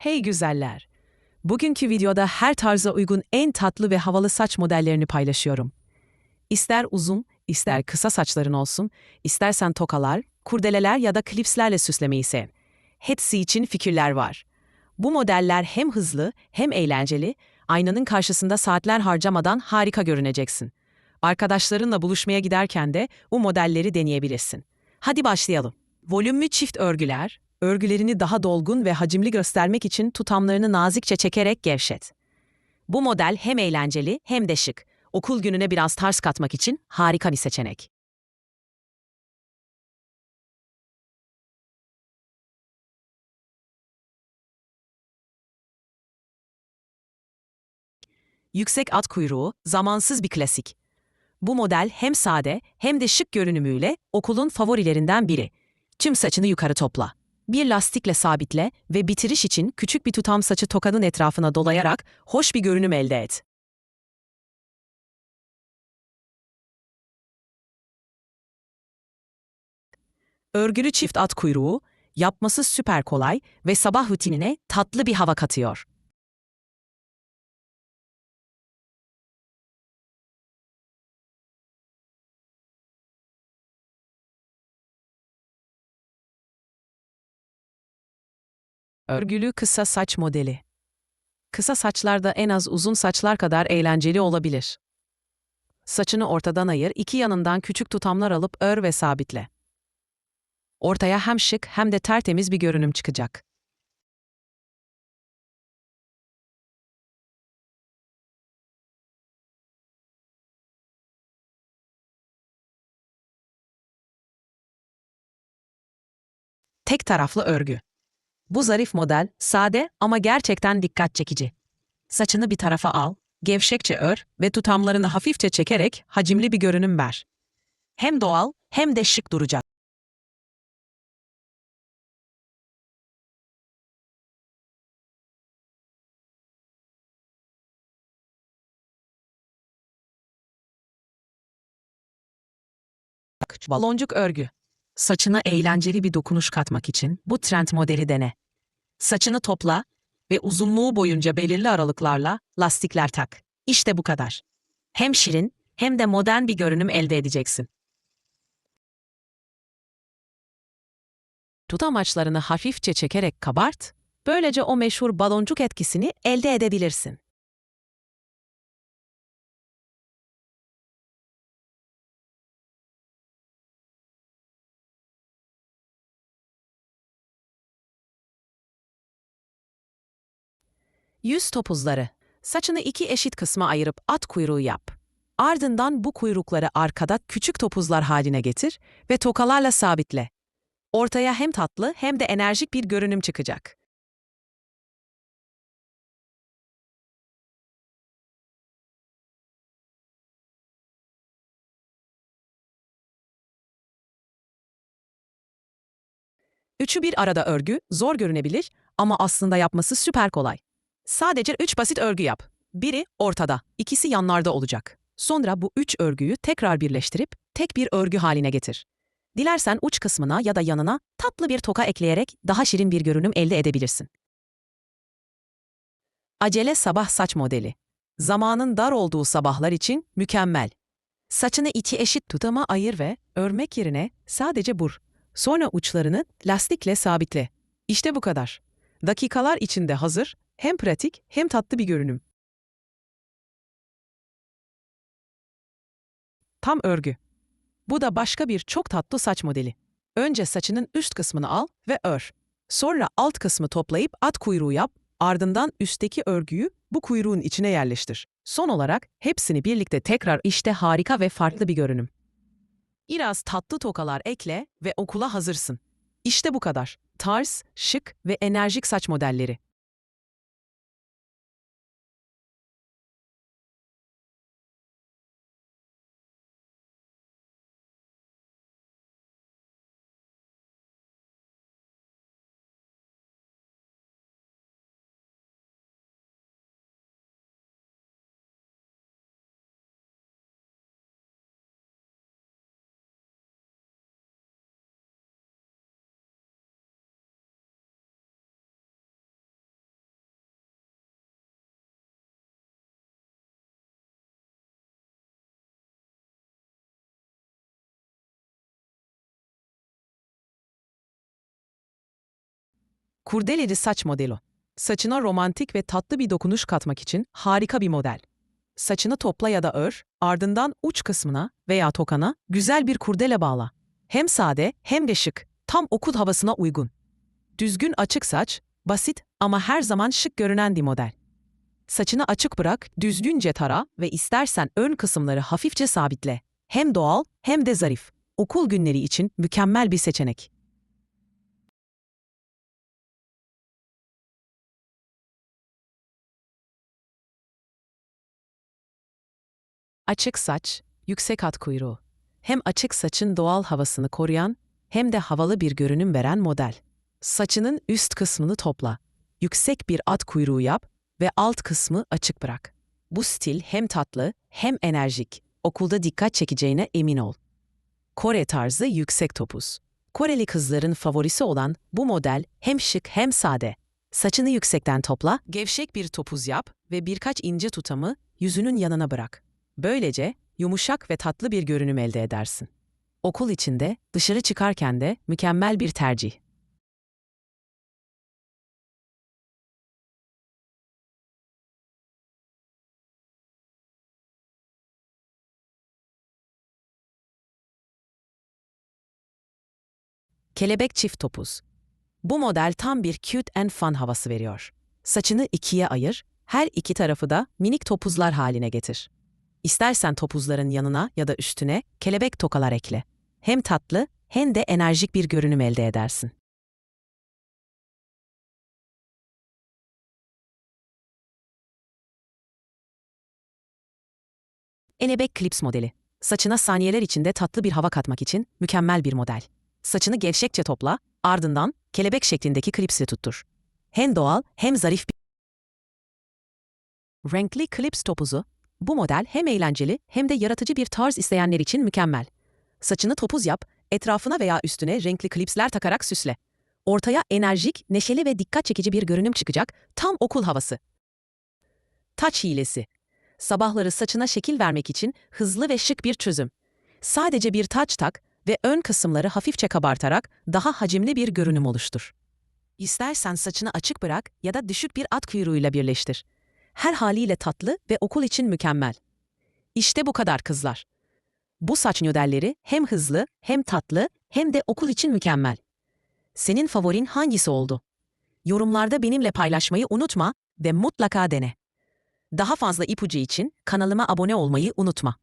Hey güzeller! Bugünkü videoda her tarza uygun en tatlı ve havalı saç modellerini paylaşıyorum. İster uzun, ister kısa saçların olsun, istersen tokalar, kurdeleler ya da klipslerle süslemeyi sev. Hepsi için fikirler var. Bu modeller hem hızlı hem eğlenceli, aynanın karşısında saatler harcamadan harika görüneceksin. Arkadaşlarınla buluşmaya giderken de bu modelleri deneyebilirsin. Hadi başlayalım. Volümlü çift örgüler, örgülerini daha dolgun ve hacimli göstermek için tutamlarını nazikçe çekerek gevşet. Bu model hem eğlenceli hem de şık. Okul gününe biraz tarz katmak için harika bir seçenek. Yüksek at kuyruğu, zamansız bir klasik. Bu model hem sade hem de şık görünümüyle okulun favorilerinden biri. Tüm saçını yukarı topla. Bir lastikle sabitle ve bitiriş için küçük bir tutam saçı tokanın etrafına dolayarak hoş bir görünüm elde et. Örgülü çift at kuyruğu, yapması süper kolay ve sabah rutinine tatlı bir hava katıyor. Örgülü kısa saç modeli. Kısa saçlar da en az uzun saçlar kadar eğlenceli olabilir. Saçını ortadan ayır, iki yanından küçük tutamlar alıp ör ve sabitle. Ortaya hem şık hem de tertemiz bir görünüm çıkacak. Tek taraflı örgü. Bu zarif model sade ama gerçekten dikkat çekici. Saçını bir tarafa al, gevşekçe ör ve tutamlarını hafifçe çekerek hacimli bir görünüm ver. Hem doğal hem de şık duracak. Baloncuk örgü. Saçına eğlenceli bir dokunuş katmak için bu trend modeli dene. Saçını topla ve uzunluğu boyunca belirli aralıklarla lastikler tak. İşte bu kadar. Hem şirin hem de modern bir görünüm elde edeceksin. Tutam amaçlarını hafifçe çekerek kabart, böylece o meşhur baloncuk etkisini elde edebilirsin. Yüz topuzları. Saçını iki eşit kısma ayırıp at kuyruğu yap. Ardından bu kuyrukları arkada küçük topuzlar haline getir ve tokalarla sabitle. Ortaya hem tatlı hem de enerjik bir görünüm çıkacak. Üçü bir arada örgü zor görünebilir ama aslında yapması süper kolay. Sadece üç basit örgü yap. Biri ortada, ikisi yanlarda olacak. Sonra bu üç örgüyü tekrar birleştirip tek bir örgü haline getir. Dilersen uç kısmına ya da yanına tatlı bir toka ekleyerek daha şirin bir görünüm elde edebilirsin. Acele sabah saç modeli. Zamanın dar olduğu sabahlar için mükemmel. Saçını iki eşit tutama ayır ve örmek yerine sadece bur. Sonra uçlarını lastikle sabitle. İşte bu kadar. Dakikalar içinde hazır, hem pratik hem tatlı bir görünüm. Tam örgü. Bu da başka bir çok tatlı saç modeli. Önce saçının üst kısmını al ve ör. Sonra alt kısmı toplayıp at kuyruğu yap, ardından üstteki örgüyü bu kuyruğun içine yerleştir. Son olarak hepsini birlikte tekrar işte harika ve farklı bir görünüm. Biraz tatlı tokalar ekle ve okula hazırsın. İşte bu kadar. Tarz, şık ve enerjik saç modelleri. Kurdeleli saç modeli. Saçına romantik ve tatlı bir dokunuş katmak için harika bir model. Saçını topla ya da ör, ardından uç kısmına veya tokana güzel bir kurdele bağla. Hem sade hem de şık, tam okul havasına uygun. Düzgün açık saç, basit ama her zaman şık görünen bir model. Saçını açık bırak, düzgünce tara ve istersen ön kısımları hafifçe sabitle. Hem doğal hem de zarif. Okul günleri için mükemmel bir seçenek. Açık saç, yüksek hat kuyruğu. Hem açık saçın doğal havasını koruyan hem de havalı bir görünüm veren model. Saçının üst kısmını topla. Yüksek bir at kuyruğu yap ve alt kısmı açık bırak. Bu stil hem tatlı hem enerjik. Okulda dikkat çekeceğine emin ol. Kore tarzı yüksek topuz. Koreli kızların favorisi olan bu model hem şık hem sade. Saçını yüksekten topla, gevşek bir topuz yap ve birkaç ince tutamı yüzünün yanına bırak. Böylece yumuşak ve tatlı bir görünüm elde edersin. Okul içinde, dışarı çıkarken de mükemmel bir tercih. Kelebek çift topuz. Bu model tam bir cute and fun havası veriyor. Saçını ikiye ayır, her iki tarafı da minik topuzlar haline getir. İstersen topuzların yanına ya da üstüne kelebek tokalar ekle. Hem tatlı hem de enerjik bir görünüm elde edersin. Elebek Clips modeli. Saçına saniyeler içinde tatlı bir hava katmak için mükemmel bir model. Saçını gevşekçe topla, ardından kelebek şeklindeki klipsle tuttur. Hem doğal hem zarif bir... Renkli klips topuzu, bu model hem eğlenceli hem de yaratıcı bir tarz isteyenler için mükemmel. Saçını topuz yap, etrafına veya üstüne renkli klipsler takarak süsle. Ortaya enerjik, neşeli ve dikkat çekici bir görünüm çıkacak, tam okul havası. Taç hilesi. Sabahları saçına şekil vermek için hızlı ve şık bir çözüm. Sadece bir taç tak ve ön kısımları hafifçe kabartarak daha hacimli bir görünüm oluştur. İstersen saçını açık bırak ya da düşük bir at kuyruğuyla birleştir. Her haliyle tatlı ve okul için mükemmel. İşte bu kadar kızlar. Bu saç modelleri hem hızlı, hem tatlı, hem de okul için mükemmel. Senin favorin hangisi oldu? Yorumlarda benimle paylaşmayı unutma ve mutlaka dene. Daha fazla ipucu için kanalıma abone olmayı unutma.